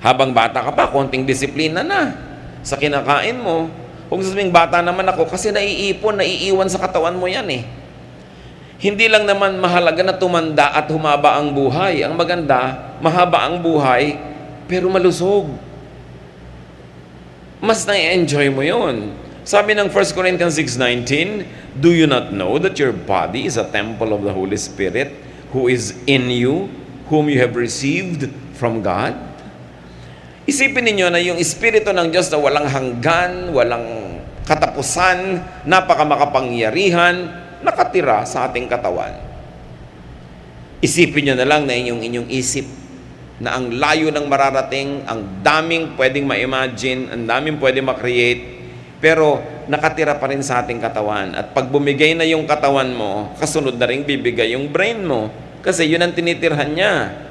Habang bata ka pa, konting disiplina na sa kinakain mo. Kung sasabihin bata naman ako, kasi naiipon, naiiwan sa katawan mo yan eh. Hindi lang naman mahalaga na tumanda at humaba ang buhay. Ang maganda, mahaba ang buhay, pero malusog. Mas na-enjoy mo yon. Sabi ng 1 Corinthians 6.19, Do you not know that your body is a temple of the Holy Spirit who is in you, whom you have received from God? Isipin ninyo na yung Espiritu ng Diyos na walang hanggan, walang katapusan, napakamakapangyarihan, nakatira sa ating katawan. Isipin nyo na lang na inyong inyong isip na ang layo ng mararating, ang daming pwedeng ma-imagine, ang daming pwedeng ma-create, pero nakatira pa rin sa ating katawan. At pag bumigay na yung katawan mo, kasunod na rin bibigay yung brain mo. Kasi yun ang tinitirhan niya.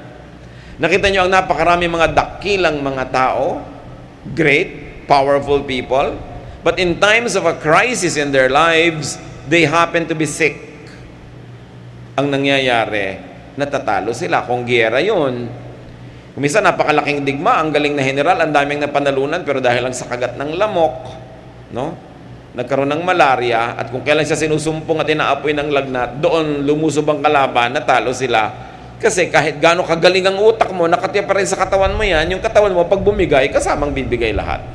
Nakita nyo ang napakarami mga dakilang mga tao, great, powerful people, but in times of a crisis in their lives, they happen to be sick. Ang nangyayari, natatalo sila. Kung giyera yun, Kumisa napakalaking digma, ang galing na general, ang daming napanalunan, pero dahil lang sa kagat ng lamok, no? Nagkaroon ng malaria, at kung kailan siya sinusumpong at inaapoy ng lagnat, doon lumusob ang kalaban, natalo sila. Kasi kahit gaano kagaling ang utak mo, nakatira pa rin sa katawan mo yan, yung katawan mo, pag bumigay, kasamang bibigay lahat.